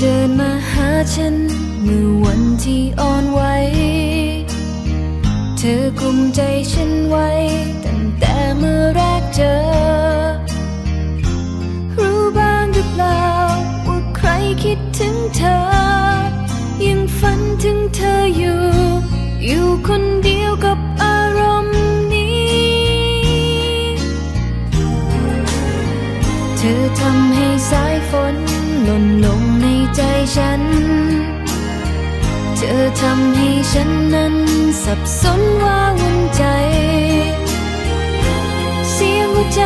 เดินมาหาฉันเมื่อวันที่อ่อนไหว เธอกลุ่มใจฉันไว้ ฉัน เธอทำให้ฉันนั้นสับสนว่าวุ่นใจ เสียหัวใจ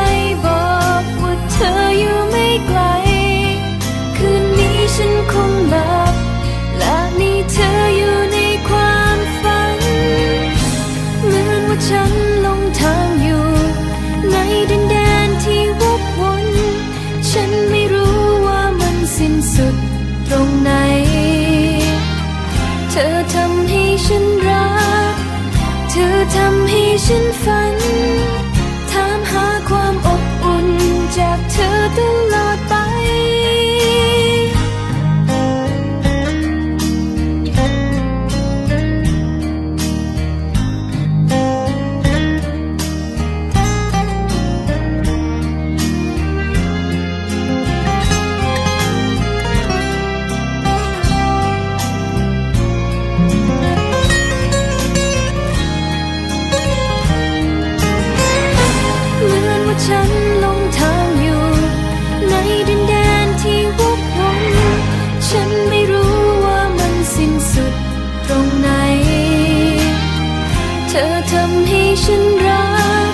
ธอทำให้ฉันรัก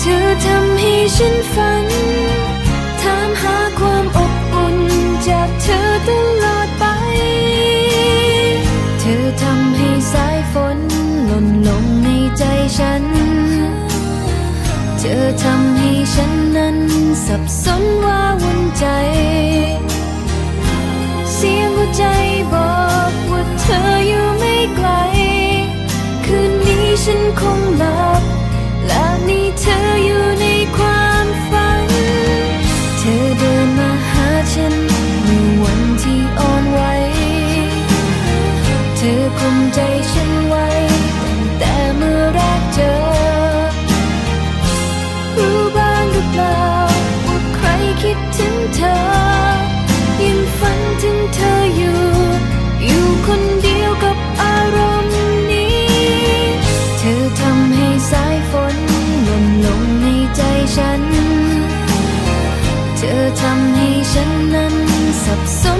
เธอทำให้ฉันฝัน ถามหาความอบอุ่นจากเธอตลอดไป เธอทำให้สายฝนหล่นลงในใจฉัน เธอทำ ธอคงใจฉันไว้ แต่เมื่อแรกเจอ รู้บ้างหรือเปล่าว่าใครคิดถึงเธอ ยิ่งฝันถึงเธออยู่ อยู่คนเดียวกับอารมณ์นี้ เธอทำให้สายฝนหล่นลงในใจฉัน เธอทำให้ฉันนั้นสับสน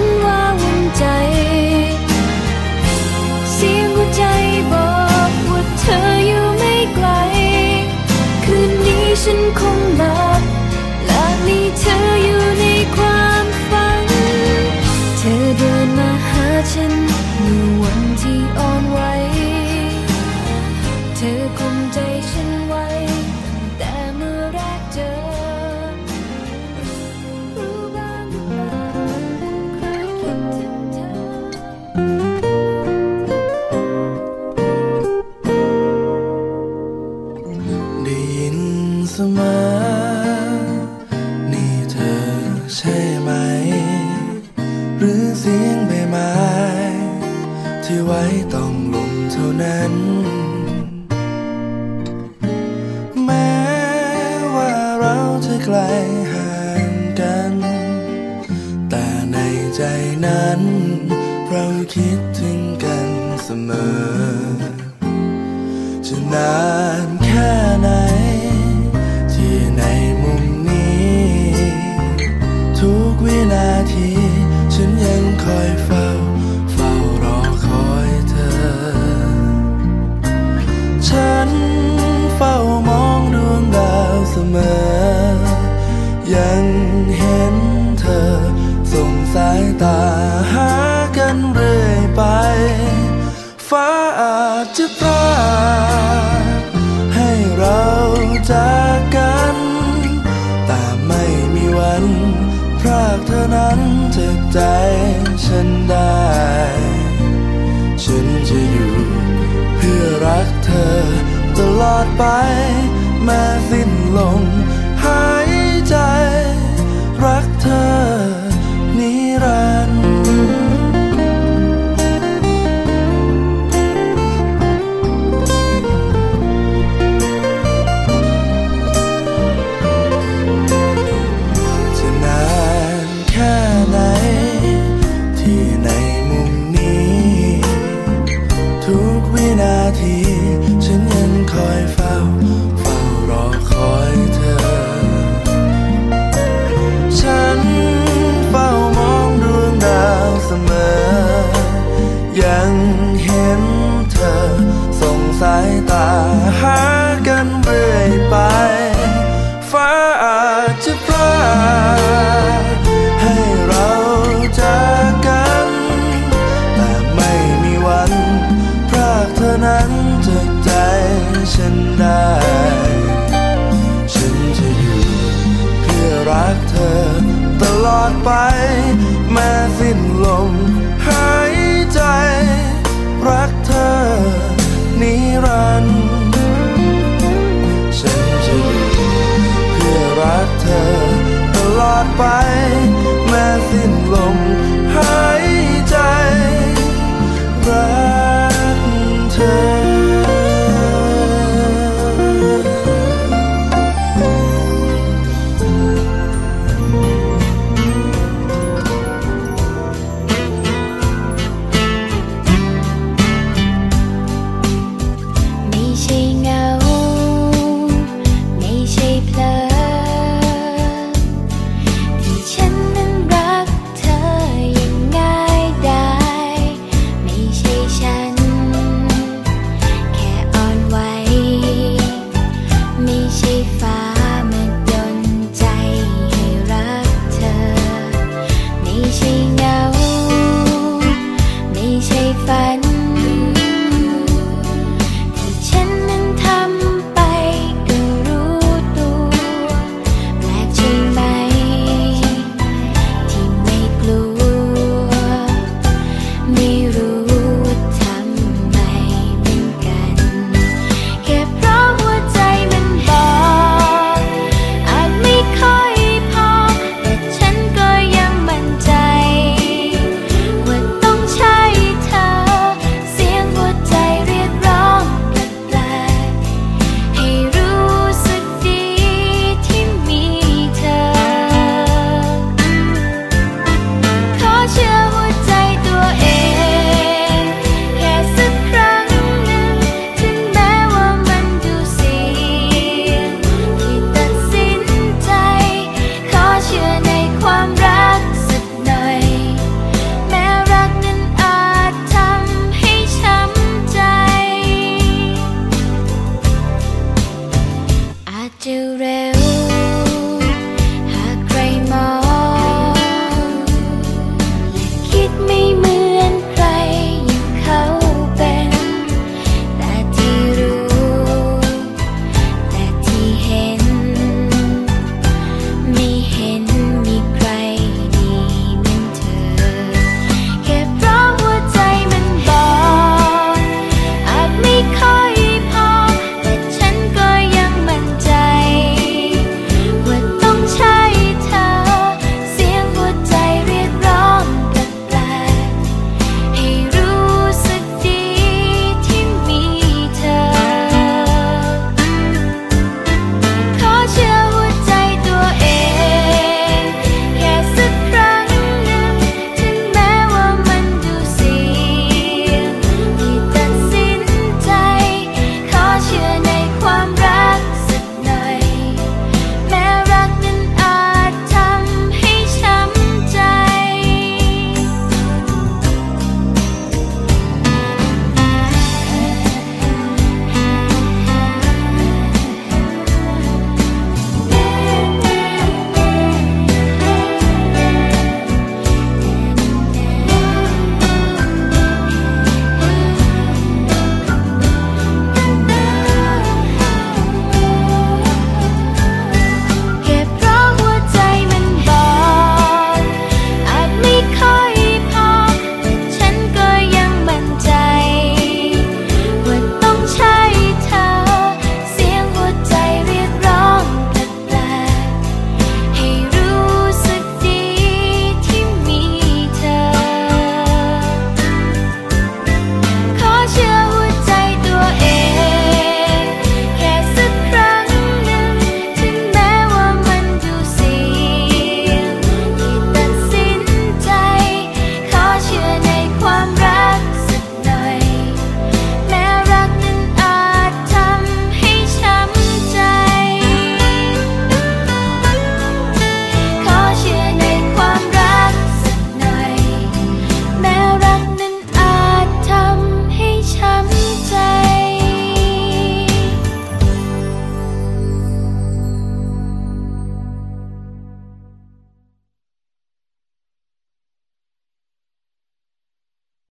จะไกลห่างกัน แต่ในใจนั้น เราคิดถึงกันเสมอ จะนาน อดไปแม้สิ้นลม แม้สิ้นลมหายใจ รักเธอ นิรันดร์ฉันจะดูเพื่อรักเธอตลอดไป